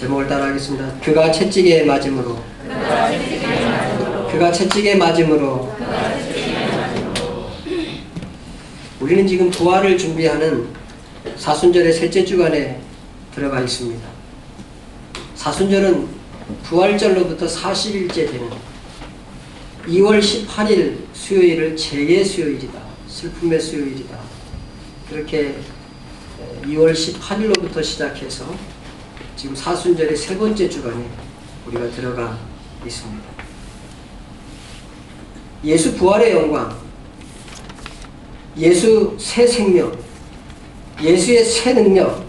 제목을 따라하겠습니다. 그가 채찍에 맞음으로 그가 채찍에 맞음으로 우리는 지금 부활을 준비하는 사순절의 셋째 주간에 들어가 있습니다. 사순절은 부활절로부터 40일째 되는 2월 18일 수요일을 재의 수요일이다. 슬픔의 수요일이다. 그렇게 2월 18일로부터 시작해서 지금 사순절의 세 번째 주간에 우리가 들어가 있습니다. 예수 부활의 영광, 예수 새 생명, 예수의 새 능력,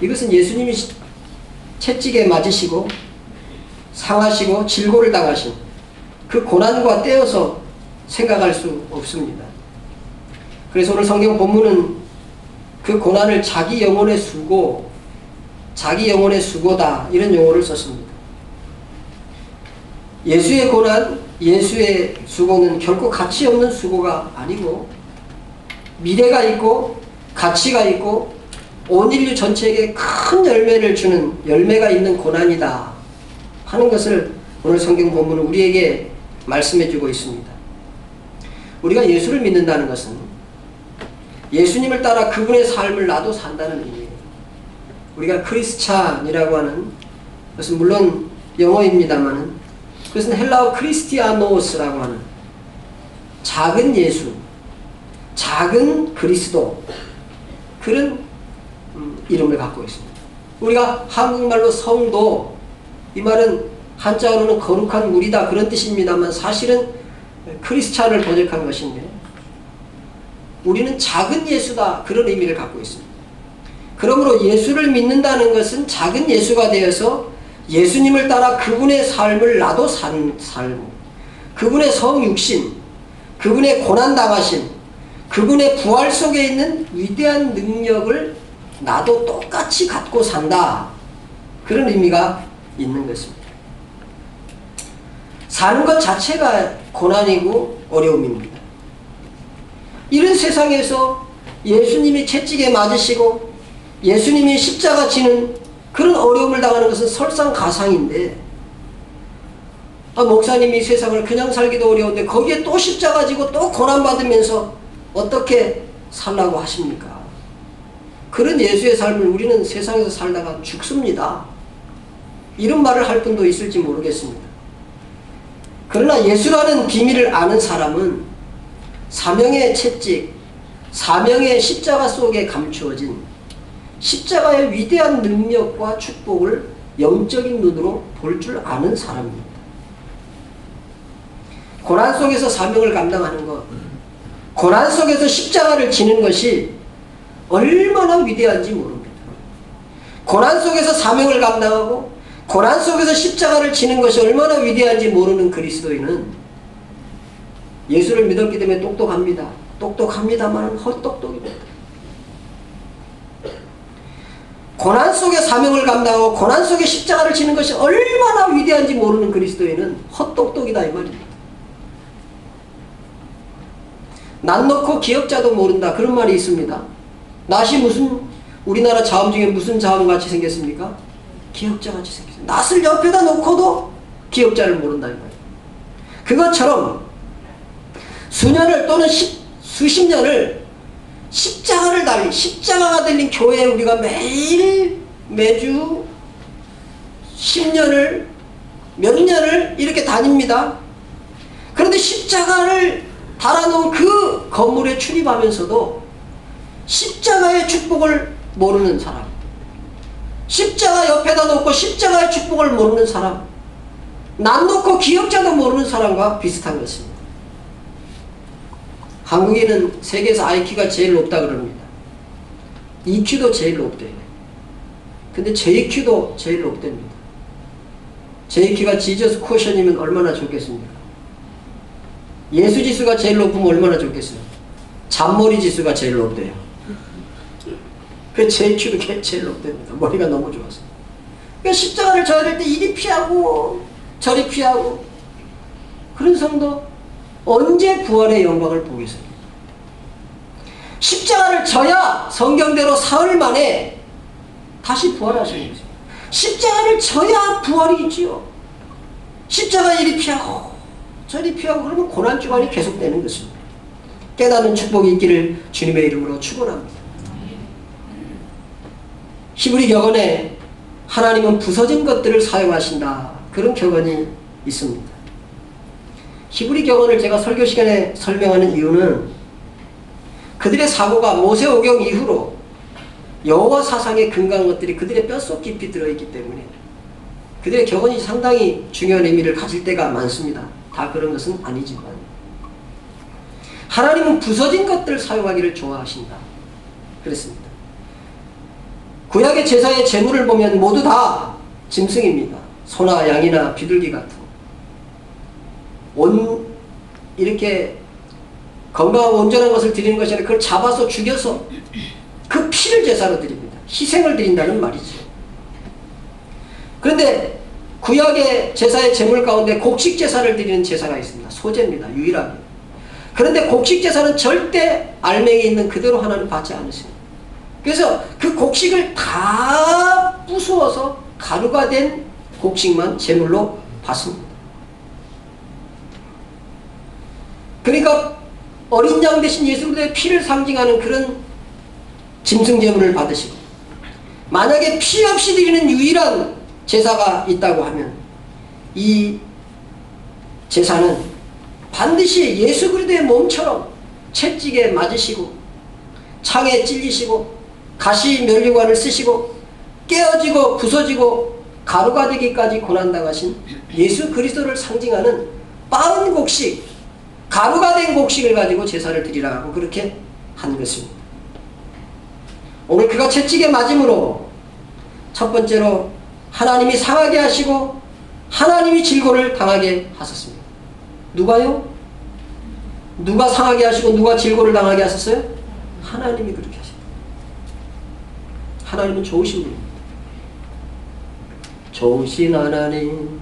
이것은 예수님이 채찍에 맞으시고 상하시고 질고를 당하신 그 고난과 떼어서 생각할 수 없습니다. 그래서 오늘 성경 본문은 그 고난을 자기 영혼의 수고, 자기 영혼의 수고다 이런 용어를 썼습니다. 예수의 고난, 예수의 수고는 결코 가치 없는 수고가 아니고 미래가 있고 가치가 있고 온 인류 전체에게 큰 열매를 주는 열매가 있는 고난이다 하는 것을 오늘 성경 본문은 우리에게 말씀해 주고 있습니다. 우리가 예수를 믿는다는 것은 예수님을 따라 그분의 삶을 나도 산다는 의미예요. 우리가 크리스찬이라고 하는 것은 물론 영어입니다만은 그것은 헬라어 크리스티아노스라고 하는 작은 예수, 작은 그리스도 그런 음, 이름을 갖고 있습니다. 우리가 한국말로 성도 이 말은 한자어로는 거룩한 물이다 그런 뜻입니다만 사실은 크리스찬을 번역한 것인데 우리는 작은 예수다 그런 의미를 갖고 있습니다. 그러므로 예수를 믿는다는 것은 작은 예수가 되어서 예수님을 따라 그분의 삶을 나도 산 삶, 그분의 성육신, 그분의 고난당하심, 그분의 부활 속에 있는 위대한 능력을 나도 똑같이 갖고 산다. 그런 의미가 있는 것입니다. 사는 것 자체가 고난이고 어려움입니다. 이런 세상에서 예수님이 채찍에 맞으시고 예수님이 십자가 지는 그런 어려움을 당하는 것은 설상가상인데 아, 목사님이 세상을 그냥 살기도 어려운데 거기에 또 십자가 지고 또 고난받으면서 어떻게 살라고 하십니까? 그런 예수의 삶을 우리는 세상에서 살다가 죽습니다. 이런 말을 할 분도 있을지 모르겠습니다. 그러나 예수라는 비밀을 아는 사람은 사명의 채찍, 사명의 십자가 속에 감추어진 십자가의 위대한 능력과 축복을 영적인 눈으로 볼 줄 아는 사람입니다. 고난 속에서 사명을 감당하는 것, 고난 속에서 십자가를 지는 것이 얼마나 위대한지 모릅니다. 고난 속에서 사명을 감당하고 고난 속에서 십자가를 지는 것이 얼마나 위대한지 모르는 그리스도인은 예수를 믿었기 때문에 똑똑합니다. 똑똑합니다만 헛똑똑입니다. 고난 속에 사명을 감당하고 고난 속에 십자가를 지는 것이 얼마나 위대한지 모르는 그리스도인은 헛똑똑이다 이 말입니다. 난 놓고 기억자도 모른다 그런 말이 있습니다. 낫이 무슨 우리나라 자음 중에 무슨 자음 같이 생겼습니까? 기억자 같이 생겼어요. 낫을 옆에다 놓고도 기억자를 모른다 이 말이에요. 그것처럼 수년을 또는 십, 수십 년을 십자가를 달린 십자가가 달린 교회에 우리가 매일 매주 10년을 몇 년을 이렇게 다닙니다. 그런데 십자가를 달아놓은 그 건물에 출입하면서도 십자가의 축복을 모르는 사람 십자가 옆에다 놓고 십자가의 축복을 모르는 사람 난 놓고 기억자도 모르는 사람과 비슷한 것입니다. 한국인은 세계에서 IQ가 제일 높다 그럽니다. EQ도 제일 높대요. 근데 JQ도 제일 높답니다. JQ가 지저스 코션이면 얼마나 좋겠습니까? 예수 지수가 제일 높으면 얼마나 좋겠어요? 잔머리 지수가 제일 높대요. 그 JQ도 제일 높답니다. 머리가 너무 좋아서. 그러니까 십자가를 져야 될 때 이리 피하고 저리 피하고 그런 성도 언제 부활의 영광을 보겠어요? 십자가를 져야 성경대로 사흘 만에 다시 부활하시는 거죠. 십자가를 져야 부활이 있지요. 십자가 이리 피하고 저리 피하고 그러면 고난 주간이 계속되는 것입니다. 깨닫는 축복이 있기를 주님의 이름으로 축원합니다. 히브리 격언에 하나님은 부서진 것들을 사용하신다. 그런 격언이 있습니다. 히브리 격언을 제가 설교 시간에 설명하는 이유는 그들의 사고가 모세오경 이후로 여호와 사상에 근거한 것들이 그들의 뼛속 깊이 들어있기 때문에 그들의 격언이 상당히 중요한 의미를 가질 때가 많습니다. 다 그런 것은 아니지만 하나님은 부서진 것들을 사용하기를 좋아하신다. 그랬습니다. 구약의 제사의 제물을 보면 모두 다 짐승입니다. 소나 양이나 비둘기 같은 온 이렇게 건강하고 온전한 것을 드리는 것이 아니라 그걸 잡아서 죽여서 그 피를 제사로 드립니다. 희생을 드린다는 말이죠. 그런데 구약의 제사의 제물 가운데 곡식 제사를 드리는 제사가 있습니다. 소제입니다. 유일하게. 그런데 곡식 제사는 절대 알맹이 있는 그대로 하나님 받지 않으십니다. 그래서 그 곡식을 다 부수어서 가루가 된 곡식만 제물로 받습니다. 그러니까 어린 양 대신 예수 그리스도의 피를 상징하는 그런 짐승 제물을 받으시고 만약에 피 없이 드리는 유일한 제사가 있다고 하면 이 제사는 반드시 예수 그리스도의 몸처럼 채찍에 맞으시고 창에 찔리시고 가시 면류관을 쓰시고 깨어지고 부서지고 가루가 되기까지 고난당하신 예수 그리스도를 상징하는 빠른 곡식 가루가 된 곡식을 가지고 제사를 드리라고 그렇게 한 것입니다. 오늘 그가 채찍에 맞음으로 첫 번째로 하나님이 상하게 하시고 하나님이 질고를 당하게 하셨습니다. 누가요? 누가 상하게 하시고 누가 질고를 당하게 하셨어요? 하나님이 그렇게 하셨다. 하나님은 좋으신 분입니다. 좋으신 하나님,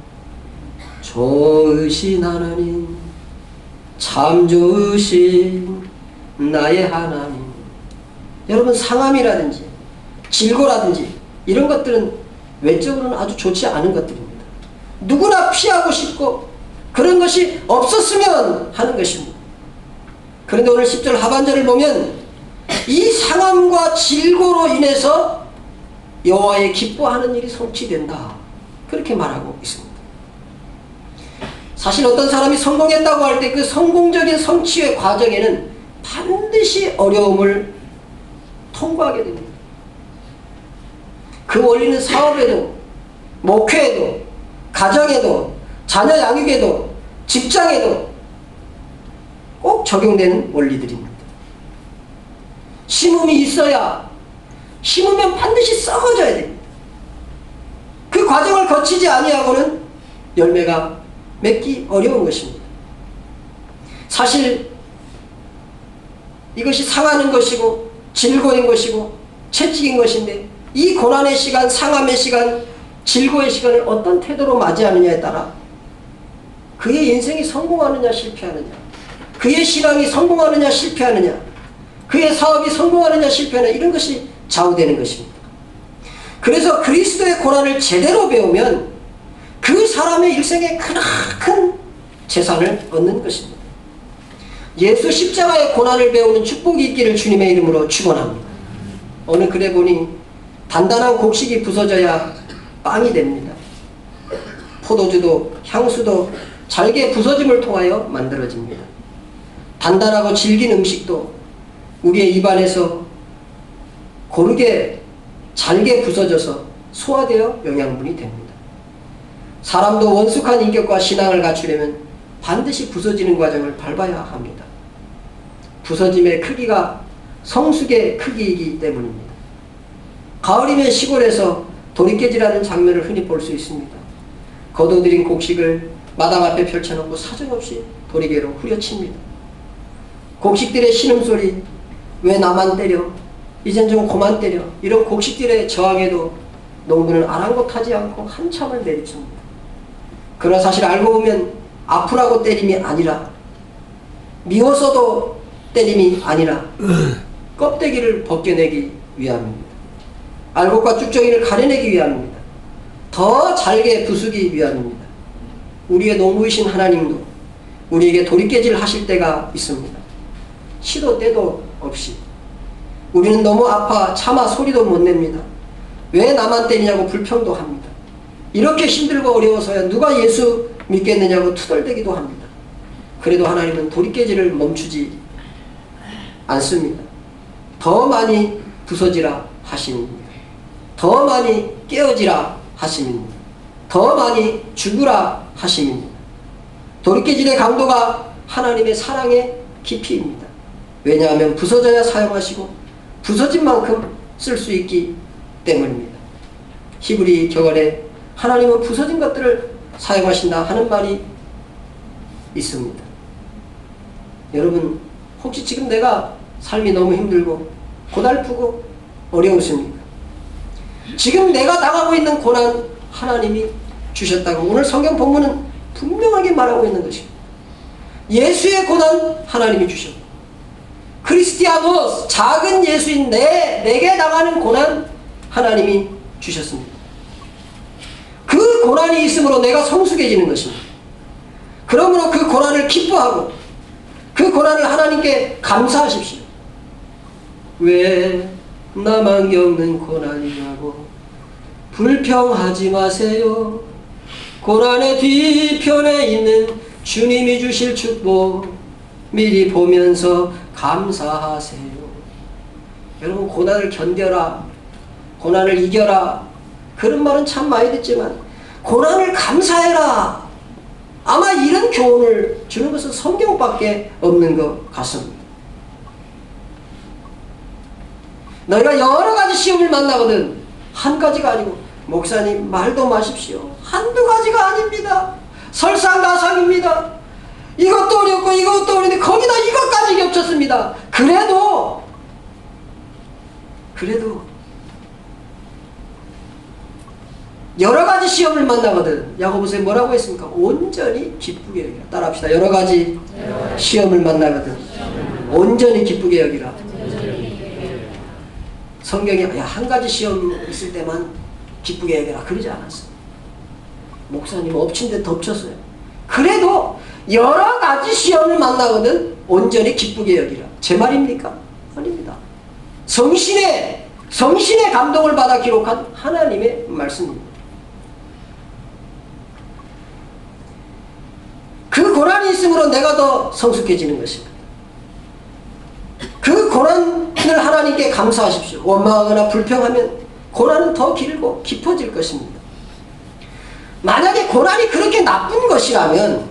좋으신 하나님, 참 좋으신 나의 하나님. 여러분 상함이라든지 질고라든지 이런 것들은 외적으로는 아주 좋지 않은 것들입니다. 누구나 피하고 싶고 그런 것이 없었으면 하는 것입니다. 그런데 오늘 10절 하반절을 보면 이 상함과 질고로 인해서 여호와의 기뻐하는 일이 성취된다. 그렇게 말하고 있습니다. 사실 어떤 사람이 성공했다고 할 때 그 성공적인 성취의 과정에는 반드시 어려움을 통과하게 됩니다. 그 원리는 사업에도, 목회에도, 가정에도, 자녀 양육에도, 직장에도 꼭 적용되는 원리들입니다. 심음이 있어야 심으면 반드시 썩어져야 됩니다. 그 과정을 거치지 아니하고는 열매가 맺기 어려운 것입니다. 사실 이것이 상하는 것이고 질고인 것이고 채찍인 것인데 이 고난의 시간, 상함의 시간, 질고의 시간을 어떤 태도로 맞이하느냐에 따라 그의 인생이 성공하느냐 실패하느냐 그의 신앙이 성공하느냐 실패하느냐 그의 사업이 성공하느냐 실패하느냐 이런 것이 좌우되는 것입니다. 그래서 그리스도의 고난을 제대로 배우면 그 사람의 일생에 크나큰 재산을 얻는 것입니다. 예수 십자가의 고난을 배우는 축복이 있기를 주님의 이름으로 축원합니다. 오늘 그래 보니 단단한 곡식이 부서져야 빵이 됩니다. 포도주도 향수도 잘게 부서짐을 통하여 만들어집니다. 단단하고 질긴 음식도 우리의 입안에서 고르게 잘게 부서져서 소화되어 영양분이 됩니다. 사람도 원숙한 인격과 신앙을 갖추려면 반드시 부서지는 과정을 밟아야 합니다. 부서짐의 크기가 성숙의 크기이기 때문입니다. 가을이면 시골에서 도리깨질하는 장면을 흔히 볼 수 있습니다. 거둬들인 곡식을 마당 앞에 펼쳐놓고 사정없이 도리개로 후려칩니다. 곡식들의 신음소리, 왜 나만 때려? 이젠 좀 그만 때려. 이런 곡식들의 저항에도 농부는 아랑곳하지 않고 한참을 내리칩니다. 그러나 사실 알고 보면 아프라고 때림이 아니라 미워서도 때림이 아니라 껍데기를 벗겨내기 위함입니다. 알곡과 쭉정이를 가려내기 위함입니다. 더 잘게 부수기 위함입니다. 우리의 농부이신 하나님도 우리에게 돌이깨질 하실 때가 있습니다. 시도 때도 없이 우리는 너무 아파 차마 소리도 못 냅니다. 왜 나만 때리냐고 불평도 합니다. 이렇게 힘들고 어려워서야 누가 예수 믿겠느냐고 투덜대기도 합니다. 그래도 하나님은 돌이깨질을 멈추지 않습니다. 더 많이 부서지라 하심입니다. 더 많이 깨어지라 하심입니다. 더 많이 죽으라 하심입니다. 돌이깨질의 강도가 하나님의 사랑의 깊이입니다. 왜냐하면 부서져야 사용하시고 부서진 만큼 쓸 수 있기 때문입니다. 히브리 경언에 하나님은 부서진 것들을 사용하신다 하는 말이 있습니다. 여러분 혹시 지금 내가 삶이 너무 힘들고 고달프고 어려우십니까? 지금 내가 당하고 있는 고난 하나님이 주셨다고 오늘 성경 본문은 분명하게 말하고 있는 것입니다. 예수의 고난 하나님이 주셨고 크리스티아노스 작은 예수인 내 내게 당하는 고난 하나님이 주셨습니다. 그 고난이 있으므로 내가 성숙해지는 것입니다. 그러므로 그 고난을 기뻐하고 그 고난을 하나님께 감사하십시오. 왜 나만 겪는 고난이라고 불평하지 마세요. 고난의 뒤편에 있는 주님이 주실 축복 미리 보면서 감사하세요. 여러분 고난을 견뎌라. 고난을 이겨라. 그런 말은 참 많이 듣지만 고난을 감사해라. 아마 이런 교훈을 주는 것은 성경밖에 없는 것 같습니다. 너희가 여러 가지 시험을 만나거든 한 가지가 아니고 목사님 말도 마십시오. 한두 가지가 아닙니다. 설상가상입니다. 이것도 어렵고 이것도 어려운데 거기다 이것까지 겹쳤습니다. 그래도 그래도 여러 가지 시험을 만나거든. 야고보서에 뭐라고 했습니까? 온전히 기쁘게 여기라. 따라합시다. 여러 가지 시험을 만나거든. 온전히 기쁘게 여기라. 성경에 야, 한 가지 시험 있을 때만 기쁘게 여기라. 그러지 않았어. 목사님 엎친 데 덮쳤어요. 그래도 여러 가지 시험을 만나거든 온전히 기쁘게 여기라. 제 말입니까? 아닙니다. 성신의 성신의 감동을 받아 기록한 하나님의 말씀입니다. 그 고난이 있으므로 내가 더 성숙해지는 것입니다. 그 고난을 하나님께 감사하십시오. 원망하거나 불평하면 고난은 더 길고 깊어질 것입니다. 만약에 고난이 그렇게 나쁜 것이라면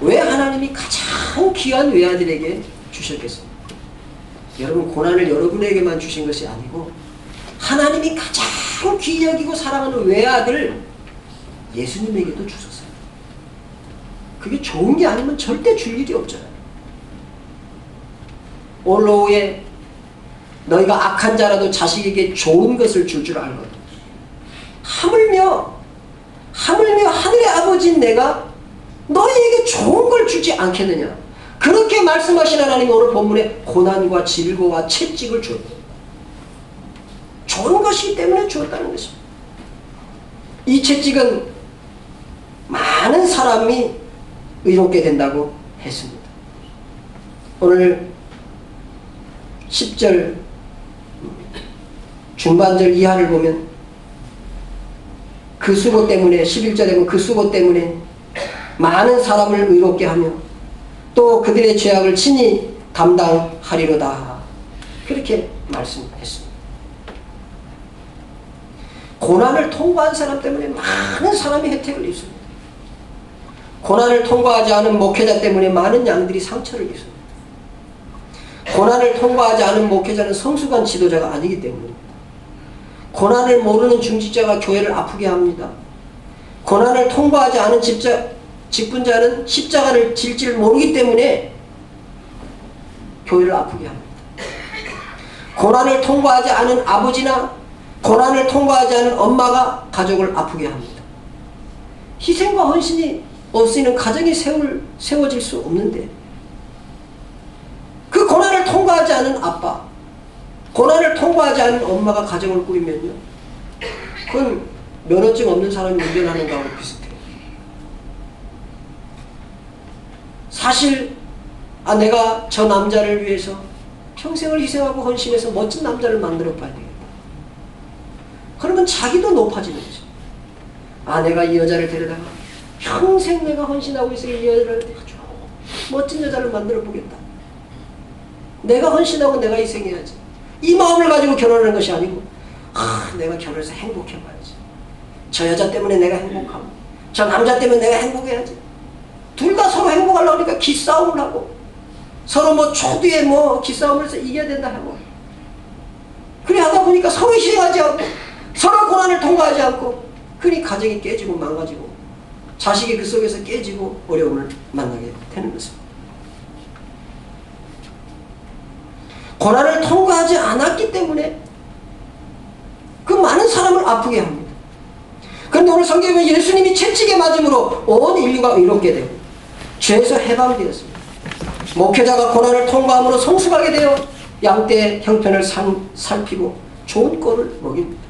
왜 하나님이 가장 귀한 외아들에게 주셨겠습니까? 여러분 고난을 여러분에게만 주신 것이 아니고 하나님이 가장 귀히 여기고 사랑하는 외아들 예수님에게도 주셨어요. 그게 좋은 게 아니면 절대 줄 일이 없잖아요. 오늘 오후에 너희가 악한 자라도 자식에게 좋은 것을 줄줄 알거든. 하물며 하물며 하늘의 아버지인 내가 너희에게 좋은 걸 주지 않겠느냐. 그렇게 말씀하신 하나님이 오늘 본문에 고난과 질고와 채찍을 주었다. 좋은 것이기 때문에 주었다는 것입니다. 이 채찍은 많은 사람이 의롭게 된다고 했습니다. 오늘 10절 중반절 이하를 보면 그 수고 때문에 11절에 보면 그 수고 때문에 많은 사람을 의롭게 하며 또 그들의 죄악을 친히 담당하리로다. 그렇게 말씀했습니다. 고난을 통과한 사람 때문에 많은 사람이 혜택을 입습니다. 고난을 통과하지 않은 목회자 때문에 많은 양들이 상처를 입습니다. 고난을 통과하지 않은 목회자는 성숙한 지도자가 아니기 때문입니다. 고난을 모르는 중직자가 교회를 아프게 합니다. 고난을 통과하지 않은 집자, 직분자는 십자가를 질 줄 모르기 때문에 교회를 아프게 합니다. 고난을 통과하지 않은 아버지나 고난을 통과하지 않은 엄마가 가족을 아프게 합니다. 희생과 헌신이 없이는 가정이 세울, 세워질 수 없는데 그 고난을 통과하지 않은 아빠, 고난을 통과하지 않은 엄마가 가정을 꾸리면요. 그건 면허증 없는 사람이 운전하는 거하고 비슷해요. 사실 아 내가 저 남자를 위해서 평생을 희생하고 헌신해서 멋진 남자를 만들어 봐야 되겠다. 그러면 자기도 높아지는 거죠. 아 내가 이 여자를 데려다가 평생 내가 헌신하고 있어 이 여자를 아주 멋진 여자를 만들어 보겠다. 내가 헌신하고 내가 희생해야지. 이 마음을 가지고 결혼하는 것이 아니고 아 내가 결혼해서 행복해 봐야지. 저 여자 때문에 내가 행복하고 저 남자 때문에 내가 행복해야지. 둘 다 서로 행복하려고 하니까 기싸움을 하고 서로 뭐 초두에 뭐 기싸움을 해서 이겨야 된다 하고 그래 하다 보니까 서로 희생하지 않고 서로 고난을 통과하지 않고 그니 가정이 깨지고 망가지고 자식이 그 속에서 깨지고 어려움을 만나게 되는 것입니다. 고난을 통과하지 않았기 때문에 그 많은 사람을 아프게 합니다. 그런데 오늘 성경에 예수님이 채찍에 맞음으로 온 인류가 의롭게 되고 죄에서 해방되었습니다. 목회자가 고난을 통과함으로 성숙하게 되어 양떼 형편을 상, 살피고 좋은 꼴을 먹입니다.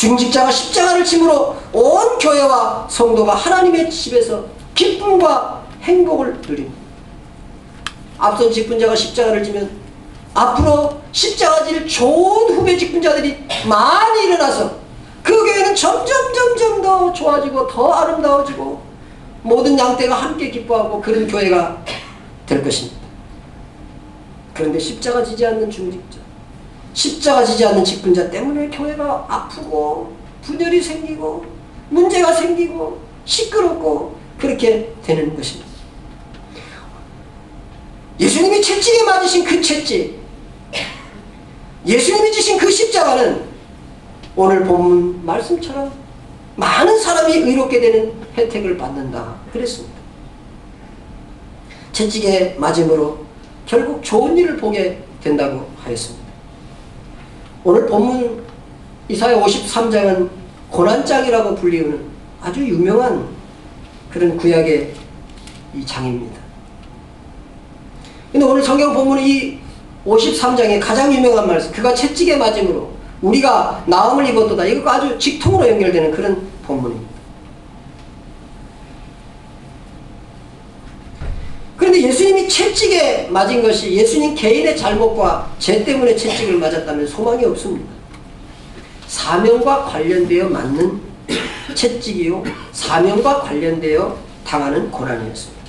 중직자가 십자가를 짐으로 온 교회와 성도가 하나님의 집에서 기쁨과 행복을 누립니다. 앞선 직분자가 십자가를 지면 앞으로 십자가 질 좋은 후배 직분자들이 많이 일어나서 그 교회는 점점 점점 더 좋아지고 더 아름다워지고 모든 양떼가 함께 기뻐하고 그런 교회가 될 것입니다. 그런데 십자가 지지 않는 중직자, 십자가 지지 않는 직분자 때문에 교회가 아프고 분열이 생기고 문제가 생기고 시끄럽고 그렇게 되는 것입니다. 예수님이 채찍에 맞으신 그 채찍, 예수님이 지신 그 십자가는 오늘 본문 말씀처럼 많은 사람이 의롭게 되는 혜택을 받는다. 그랬습니다. 채찍에 맞음으로 결국 좋은 일을 보게 된다고 하였습니다. 오늘 본문 이사야 53장은 고난장이라고 불리우는 아주 유명한 그런 구약의 이 장입니다. 근데 오늘 성경 본문 이 53장의 가장 유명한 말씀, 그가 채찍에 맞음으로 우리가 나음을 입었도다. 이거 아주 직통으로 연결되는 그런 본문입니다. 예수님이 채찍에 맞은 것이 예수님 개인의 잘못과 죄 때문에 채찍을 맞았다면 소망이 없습니다. 사명과 관련되어 맞는 채찍이요. 사명과 관련되어 당하는 고난이었습니다.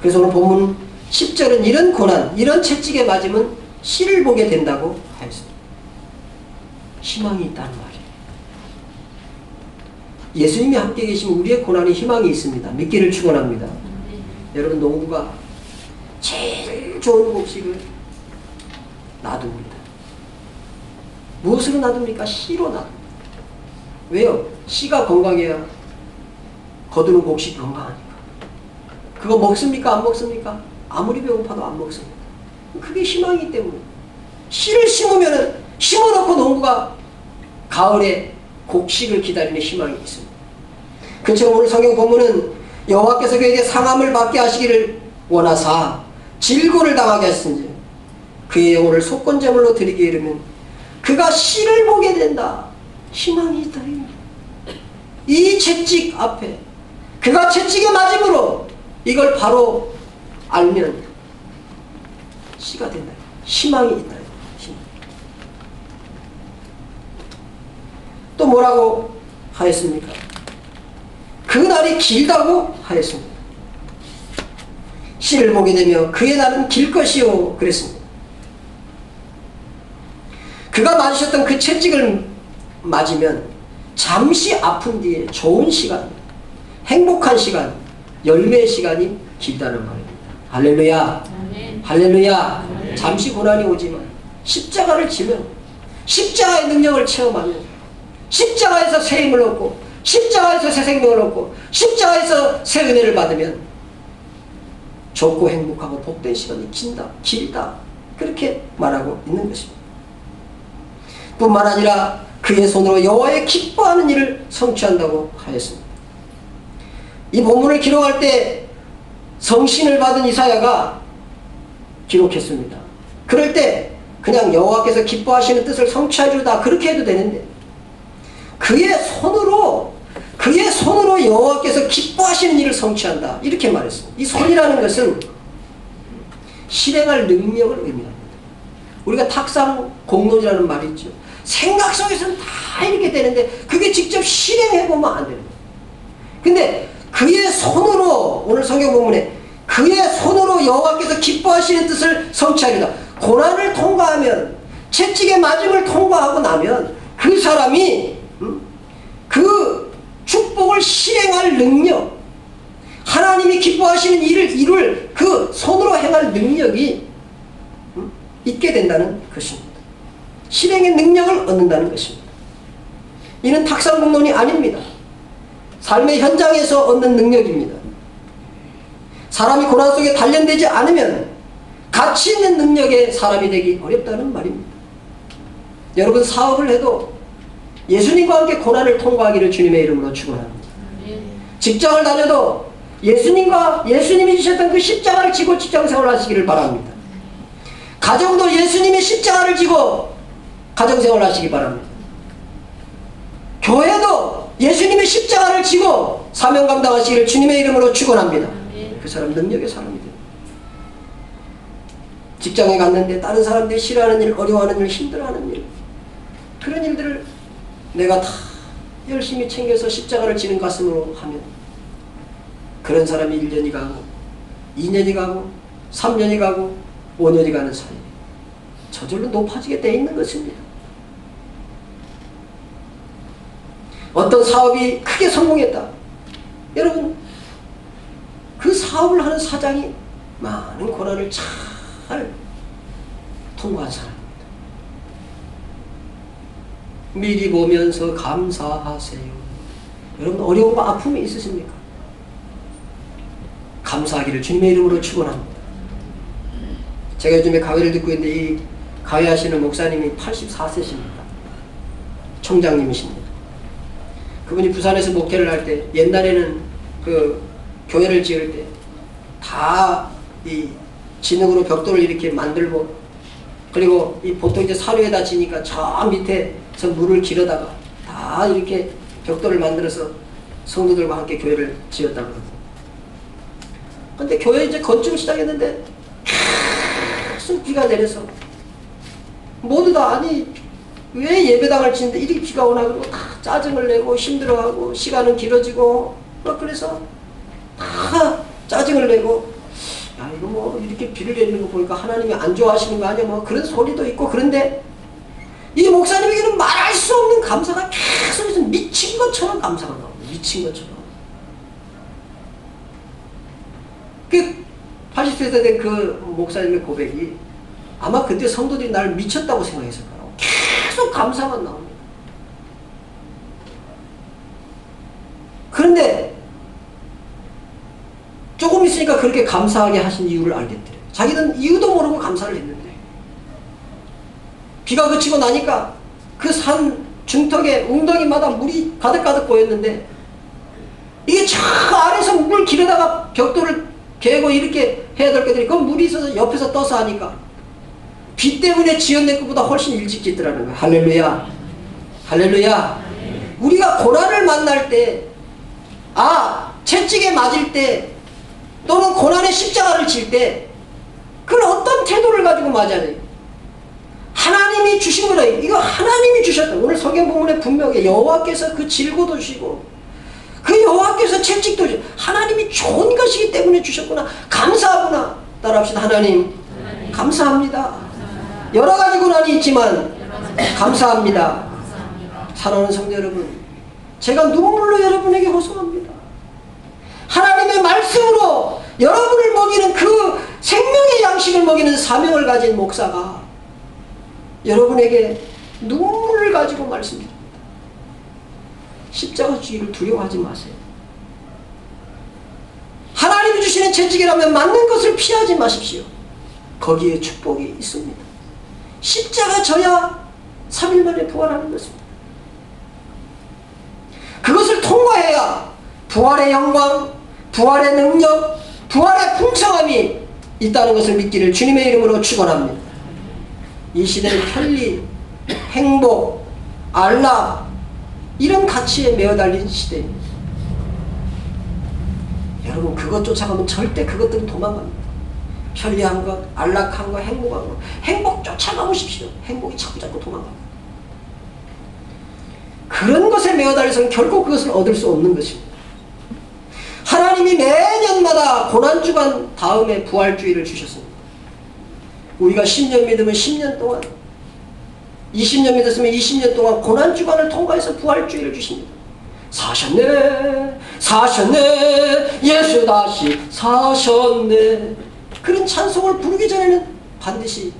그래서 오늘 본문 10절은 이런 고난, 이런 채찍에 맞으면 씨를 보게 된다고 하였습니다. 희망이 있다는 말이에요. 예수님이 함께 계시면 우리의 고난에 희망이 있습니다. 믿기를 축원합니다. 여러분 농부가 제일 좋은 곡식을 놔둡니다. 무엇으로 놔둡니까? 씨로 놔둡니다. 왜요? 씨가 건강해야 거두는 곡식이 건강하니까. 그거 먹습니까? 안 먹습니까? 아무리 배고파도 안 먹습니다. 그게 희망이기 때문에. 씨를 심으면은 심어놓고 농부가 가을에 곡식을 기다리는 희망이 있습니다. 그처럼 오늘 성경 본문은 여호와께서 그에게 상함을 받게 하시기를 원하사 질고를 당하게 하신지 그의 영혼을 속건제물로 드리게 이르면 그가 씨를 보게 된다. 희망이 있다. 이 채찍 앞에 그가 채찍에 맞음으로 이걸 바로 알면 씨가 된다. 희망이 있다. 희망. 또 뭐라고 하였습니까? 그 날이 길다고 하였습니다. 씨를 보게 되며 그의 날은 길 것이요 그랬습니다. 그가 맞으셨던 그 채찍을 맞으면 잠시 아픈 뒤에 좋은 시간, 행복한 시간, 열매의 시간이 길다는 말입니다. 할렐루야. 할렐루야. 잠시 고난이 오지만 십자가를 지면 십자가의 능력을 체험하면 십자가에서 새 힘을 얻고 십자가에서 새 생명을 얻고 십자가에서 새 은혜를 받으면 좋고 행복하고 복된 시간이 긴다, 길다 그렇게 말하고 있는 것입니다. 뿐만 아니라 그의 손으로 여호와의 기뻐하는 일을 성취한다고 하였습니다. 이 본문을 기록할 때 성신을 받은 이사야가 기록했습니다. 그럴 때 그냥 여호와께서 기뻐하시는 뜻을 성취해 주다 그렇게 해도 되는데 그 그의 손으로 그의 손으로 여호와께서 기뻐하시는 일을 성취한다. 이렇게 말했습니다. 이 손이라는 것은 실행할 능력을 의미합니다. 우리가 탁상 공론이라는 말이 있죠. 생각 속에서는 다 이렇게 되는데 그게 직접 실행해 보면 안 되는 거예요. 근데 그의 손으로 오늘 성경 본문에 그의 손으로 여호와께서 기뻐하시는 뜻을 성취하리다. 고난을 통과하면 채찍의 맞음을 통과하고 나면 그 사람이 축복을 실행할 능력 하나님이 기뻐하시는 일을 이룰 그 손으로 행할 능력이 음, 있게 된다는 것입니다. 실행의 능력을 얻는다는 것입니다. 이는 탁상공론이 아닙니다. 삶의 현장에서 얻는 능력입니다. 사람이 고난 속에 단련되지 않으면 가치 있는 능력의 사람이 되기 어렵다는 말입니다. 여러분 사업을 해도 예수님과 함께 고난을 통과하기를 주님의 이름으로 축원합니다. 직장을 다녀도 예수님과 예수님이 주셨던 그 십자가를 지고 직장 생활하시기를 바랍니다. 가정도 예수님의 십자가를 지고 가정 생활하시기 바랍니다. 교회도 예수님의 십자가를 지고 사명 감당하시기를 주님의 이름으로 축원합니다. 그 사람 능력의 사람이 돼요. 직장에 갔는데 다른 사람들이 싫어하는 일, 어려워하는 일, 힘들어하는 일 그런 일들을 내가 다 열심히 챙겨서 십자가를 지는 가슴으로 하면 그런 사람이 1년이 가고 2년이 가고 3년이 가고 5년이 가는 사이 저절로 높아지게 돼 있는 것입니다. 어떤 사업이 크게 성공했다. 여러분 그 사업을 하는 사장이 많은 고난을 잘 통과한 사람입니다. 미리 보면서 감사하세요. 여러분 어려움과 아픔이 있으십니까? 감사하기를 주님의 이름으로 축원합니다. 제가 요즘에 가회를 듣고 있는데 이 가회하시는 목사님이 84세십니다. 총장님이십니다. 그분이 부산에서 목회를 할 때 옛날에는 그 교회를 지을 때 다 이 진흙으로 벽돌을 이렇게 만들고 그리고 이 보통 이제 사료에다 지니까 저 밑에 서 물을 길어다가 다 이렇게 벽돌을 만들어서 성도들과 함께 교회를 지었다고 그러고. 근데 교회 이제 건축을 시작했는데 계속 비가 내려서 모두 다 아니 왜 예배당을 지는데 이렇게 비가 오나 그러고 다 짜증을 내고 힘들어하고 시간은 길어지고 막 그래서 다 짜증을 내고 야 이거 뭐 이렇게 비를 내리는 거 보니까 하나님이 안 좋아하시는 거 아니야? 뭐 그런 소리도 있고 그런데 이 목사님에게는 말할 수 없는 감사가 계속해서 미친 것처럼 감사가 나옵니다 미친 것처럼. 그 80세 된 그 목사님의 고백이 아마 그때 성도들이 나를 미쳤다고 생각했을 거라고. 계속 감사만 나옵니다. 그런데 조금 있으니까 그렇게 감사하게 하신 이유를 알겠대요. 자기는 이유도 모르고 감사를 했는데 비가 그치고 나니까 그 산 중턱에 웅덩이마다 물이 가득가득 고였는데 이게 저 아래서 물 길에다가 벽돌을 개고 이렇게 해야 될 것들이 그 물이 있어서 옆에서 떠서 하니까 비 때문에 지어낸 것보다 훨씬 일찍 짓더라는 거야. 할렐루야. 할렐루야. 우리가 고난을 만날 때, 아, 채찍에 맞을 때, 또는 고난의 십자가를 질 때, 그걸 어떤 태도를 가지고 맞아야 돼요? 하나님이 주신 거다. 이거 하나님이 주셨다. 오늘 성경 본문에 분명히 여호와께서 그 질고도 주시고, 그 여호와께서 채찍도 주 하나님이 좋은 것이기 때문에 주셨구나. 감사하구나. 따라합시다. 하나님, 감사합니다. 여러 가지 고난이 있지만, 감사합니다. 사랑하는 성도 여러분, 제가 눈물로 여러분에게 호소합니다. 하나님의 말씀으로 여러분을 먹이는 그 생명의 양식을 먹이는 사명을 가진 목사가 여러분에게 눈물을 가지고 말씀드립니다. 십자가 주의를 두려워하지 마세요. 하나님이 주시는 채찍이라면 맞는 것을 피하지 마십시오. 거기에 축복이 있습니다. 십자가 져야 3일 만에 부활하는 것입니다. 그것을 통과해야 부활의 영광, 부활의 능력, 부활의 풍성함이 있다는 것을 믿기를 주님의 이름으로 축원합니다. 이 시대는 편리, 행복, 안락, 이런 가치에 매어 달린 시대입니다. 여러분 그것 쫓아가면 절대 그것들은 도망갑니다. 편리한 것, 안락한 것, 행복한 것. 행복 쫓아가보십시오. 행복이 자꾸 자꾸 도망갑니다. 그런 것에 매어 달려서는 결코 그것을 얻을 수 없는 것입니다. 하나님이 매년마다 고난주간 다음에 부활주의를 주셨습니다. 우리가 10년 믿으면 10년 동안 20년 믿었으면 20년 동안 고난주간을 통과해서 부활주의를 주십니다. 사셨네 사셨네 예수 다시 사셨네 그런 찬송을 부르기 전에는 반드시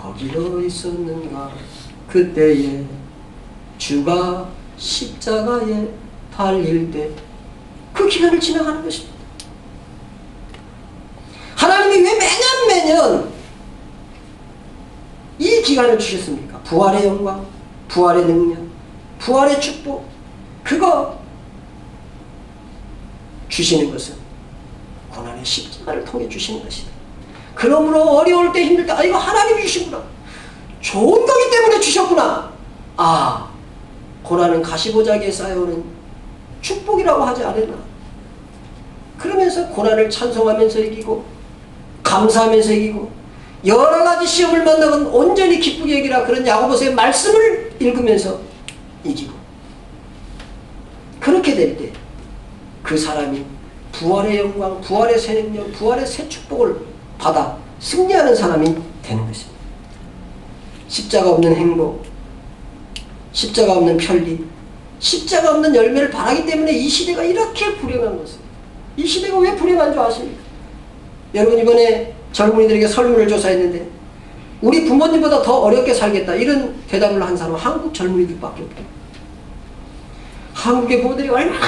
거기로 있었는가 그때에 주가 십자가에 달릴 때 그 기간을 지나가는 것입니다. 하나님이 왜 매년 이 기간을 주셨습니까? 부활의 영광, 부활의 능력, 부활의 축복, 그거 주시는 것은 고난의 십자가를 통해 주시는 것이다. 그러므로 어려울 때 힘들 때, 아, 이거 하나님이 주시구나. 좋은 거기 때문에 주셨구나. 아, 고난은 가시보자기에 쌓여오는 축복이라고 하지 않았나. 그러면서 고난을 찬송하면서 이기고, 감사하면서 이기고, 여러 가지 시험을 만나면 온전히 기쁘게 여기라 그런 야고보서의 말씀을 읽으면서 이기고 그렇게 될 때 그 사람이 부활의 영광, 부활의 새 능력, 부활의 새 축복을 받아 승리하는 사람이 되는 것입니다. 십자가 없는 행복, 십자가 없는 편리, 십자가 없는 열매를 바라기 때문에 이 시대가 이렇게 불행한 것입니다. 이 시대가 왜 불행한 줄 아십니까? 여러분 이번에 젊은이들에게 설문을 조사했는데 우리 부모님보다 더 어렵게 살겠다 이런 대답을 한 사람은 한국 젊은이들밖에 없다. 한국의 부모들이 얼마나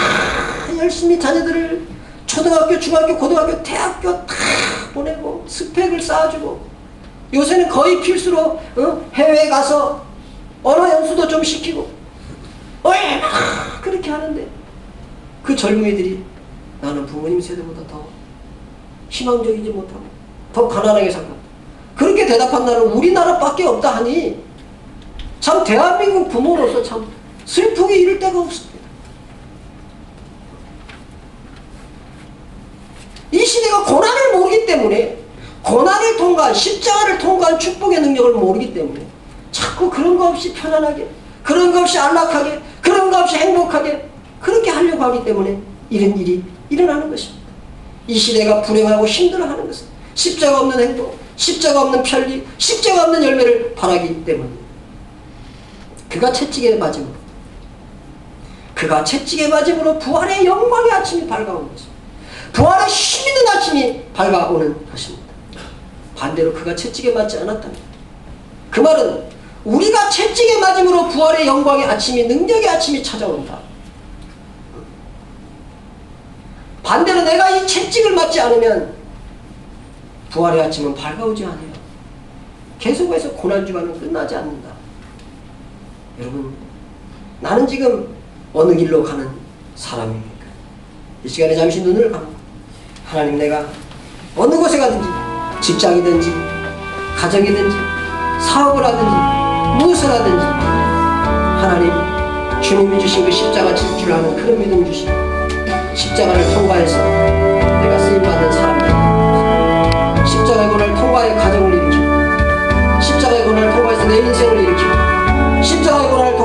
열심히 자녀들을 초등학교, 중학교, 고등학교, 대학교 다 보내고 스펙을 쌓아주고 요새는 거의 필수로 어? 해외에 가서 언어 연수도 좀 시키고 얼마나 그렇게 하는데 그 젊은이들이 나는 부모님 세대보다 더 희망적이지 못하고 더 가난하게 살다. 그렇게 대답한 나는 우리나라밖에 없다 하니 참 대한민국 부모로서 참 슬프게 이를 데가 없습니다. 이 시대가 고난을 모르기 때문에 고난을 통과한 십자가를 통과한 축복의 능력을 모르기 때문에 자꾸 그런 거 없이 편안하게 그런 거 없이 안락하게 그런 거 없이 행복하게 그렇게 하려고 하기 때문에 이런 일이 일어나는 것입니다. 이 시대가 불행하고 힘들어하는 것은 십자가 없는 행복, 십자가 없는 편리, 십자가 없는 열매를 바라기 때문입니다. 그가 채찍에 맞음으로 그가 채찍에 맞음으로 부활의 영광의 아침이 밝아오는 것입니다. 부활의 힘 있는 아침이 밝아오는 것입니다. 반대로 그가 채찍에 맞지 않았다면 그 말은 우리가 채찍에 맞음으로 부활의 영광의 아침이 능력의 아침이 찾아온다. 반대로 내가 이 채찍을 맞지 않으면 부활의 아침은 밝아오지 않아요. 계속해서 고난주간은 끝나지 않는다. 여러분, 나는 지금 어느 길로 가는 사람입니까? 이 시간에 잠시 눈을 감고 하나님 내가 어느 곳에 가든지 직장이든지 가정이든지 사업을 하든지 무엇을 하든지 하나님 주님이 주신 그 십자가 질주하는 그런 믿음 주시고 십자가를 통과해서 내가 쓰임받은 사람 되고 십자가의 고난을 통과해 가정을 일으키고 십자가의 고난을 통과해서 내 인생을 일으키고 십자가의 고난을